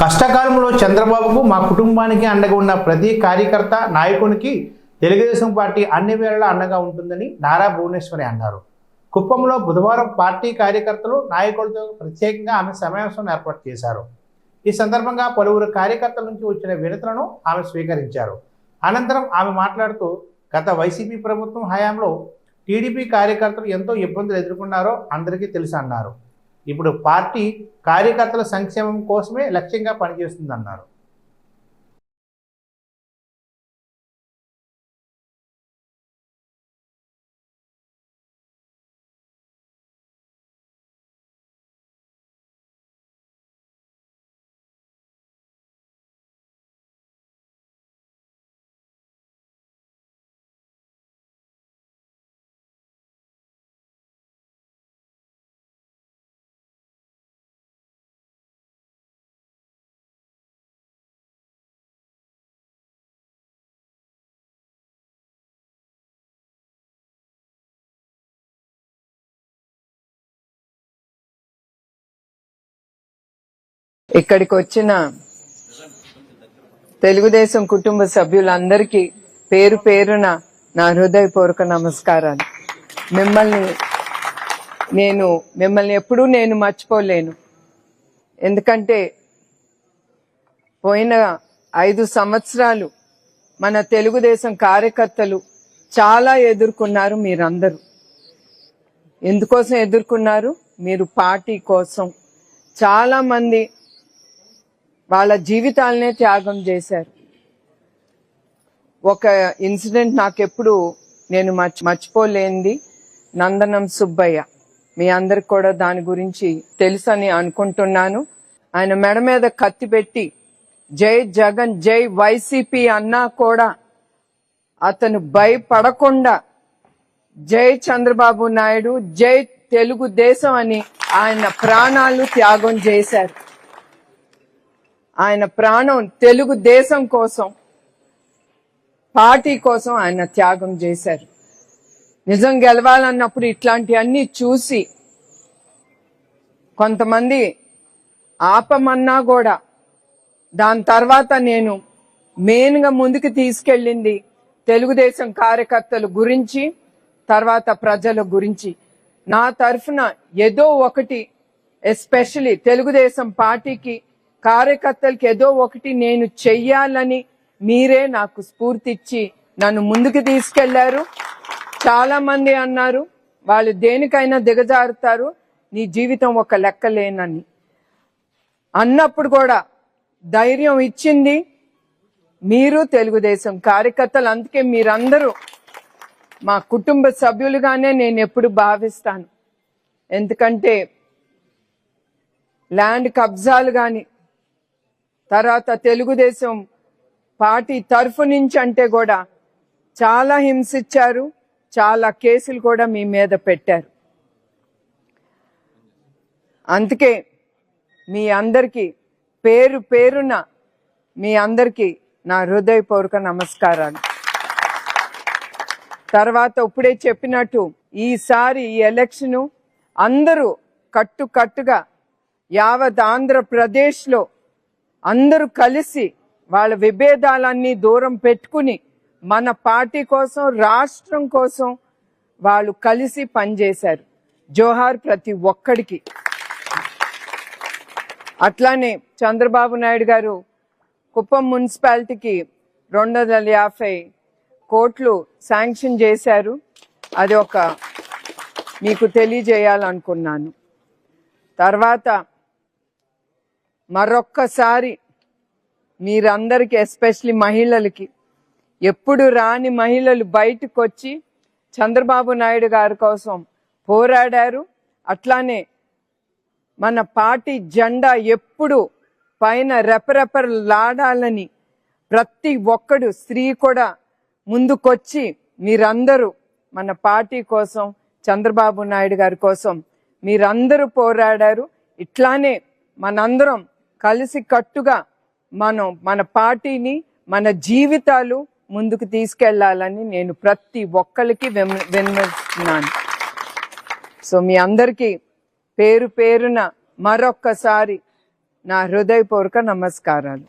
కష్టకాలంలో చంద్రబాబుకు మా కుటుంబానికి అండగా ఉన్న ప్రతి కార్యకర్త నాయకునికి తెలుగుదేశం పార్టీ అన్ని వేళలా అండగా ఉంటుందని నారా భువనేశ్వరి అన్నారు. కుప్పంలో బుధవారం పార్టీ కార్యకర్తలు నాయకులతో ప్రత్యేకంగా ఆమె సమావేశం ఏర్పాటు చేశారు. ఈ సందర్భంగా పలువురు కార్యకర్తల నుంచి వచ్చిన వినతులను ఆమె స్వీకరించారు. అనంతరం ఆమె మాట్లాడుతూ గత వైసీపీ ప్రభుత్వం హయాంలో టీడీపీ కార్యకర్తలు ఎంతో ఇబ్బందులు ఎదుర్కొన్నారో అందరికీ తెలుసు అన్నారు ఇప్పుడు పార్టీ కార్యకర్తల సంక్షేమం కోసమే లక్ష్యంగా పనిచేస్తుందన్నారు. ఇక్కడికి వచ్చిన తెలుగుదేశం కుటుంబ సభ్యులందరికీ పేరు పేరున నా హృదయపూర్వక నమస్కారాలు. మిమ్మల్ని నేను మిమ్మల్ని ఎప్పుడూ నేను మర్చిపోలేను. ఎందుకంటే పోయిన ఐదు సంవత్సరాలు మన తెలుగుదేశం కార్యకర్తలు చాలా ఎదుర్కొన్నారు మీరందరూ. ఎందుకోసం ఎదుర్కొన్నారు? మీరు పార్టీ కోసం. చాలామంది వాళ్ళ జీవితాలనే త్యాగం చేశారు. ఒక ఇన్సిడెంట్ నాకెప్పుడు నేను మర్చి మర్చిపోలేనిది నందనం సుబ్బయ్య. మీ అందరికి కూడా దాని గురించి తెలుసని అనుకుంటున్నాను. ఆయన మెడ మీద కత్తి పెట్టి జై జగన్ జై వైసీపీ అన్నా కూడా అతను భయపడకుండా జై చంద్రబాబు నాయుడు జై తెలుగుదేశం అని ఆయన ప్రాణాలు త్యాగం చేశారు. ఆయన ప్రాణం తెలుగుదేశం కోసం పార్టీ కోసం ఆయన త్యాగం చేశారు. నిజం గెలవాలన్నప్పుడు ఇట్లాంటివన్నీ చూసి కొంతమంది ఆపమన్నా కూడా దాని తర్వాత నేను మెయిన్గా ముందుకు తీసుకెళ్ళింది తెలుగుదేశం కార్యకర్తల గురించి తర్వాత ప్రజల గురించి. నా తరఫున ఏదో ఒకటి ఎస్పెషలీ తెలుగుదేశం పార్టీకి కార్యకర్తలకి ఏదో ఒకటి నేను చెయ్యాలని మీరే నాకు స్ఫూర్తిచ్చి నన్ను ముందుకు తీసుకెళ్ళారు. చాలా మంది అన్నారు వాళ్ళు దేనికైనా దిగజారుతారు నీ జీవితం ఒక లెక్కలేనని. అన్నప్పుడు కూడా ధైర్యం ఇచ్చింది మీరు తెలుగుదేశం కార్యకర్తలు అందుకే మీరందరూ మా కుటుంబ సభ్యులుగానే నేను ఎప్పుడు భావిస్తాను. ఎందుకంటే ల్యాండ్ కబ్జాలు కానీ తర్వాత తెలుగుదేశం పార్టీ తరఫు నుంచి అంటే కూడా చాలా హింసించారు చాలా కేసులు కూడా మీ మీద పెట్టారు. అందుకే మీ అందరికీ పేరు పేరున మీ అందరికీ నా హృదయపూర్వక నమస్కారాలు. తర్వాత ఇప్పుడే చెప్పినట్టు ఈసారి ఈ ఎలక్షను అందరూ కట్టుకట్టుగా యావత్ ఆంధ్రప్రదేశ్లో అందరూ కలిసి వాళ్ళ విభేదాలన్నీ దూరం పెట్టుకుని మన పార్టీ కోసం రాష్ట్రం కోసం వాళ్ళు కలిసి పనిచేశారు. జోహార్ ప్రతి ఒక్కడికి. అట్లానే చంద్రబాబు నాయుడు గారు కుప్పం మున్సిపాలిటీకి రెండు వందల యాభై కోట్లు శాంక్షన్ చేశారు. అది ఒక మీకు తెలియజేయాలనుకున్నాను. తర్వాత మరొక్కసారి మీరందరికీ ఎస్పెషలీ మహిళలకి ఎప్పుడు రాని మహిళలు బయటకు వచ్చి చంద్రబాబు నాయుడు గారి కోసం పోరాడారు. అట్లానే మన పార్టీ జెండా ఎప్పుడు పైన రెపరెపలాడాలని ప్రతి ఒక్కడు స్త్రీ కూడా ముందుకొచ్చి మీరందరూ మన పార్టీ కోసం చంద్రబాబు నాయుడు గారి కోసం మీరందరూ పోరాడారు. ఇట్లానే మనందరం కలిసి కట్టుగా మనం మన పార్టీని మన జీవితాలు ముందుకు తీసుకెళ్ళాలని నేను ప్రతి ఒక్కరికి విమ- సో మీ అందరికీ పేరు పేరున మరొక్కసారి నా హృదయపూర్వక నమస్కారాలు.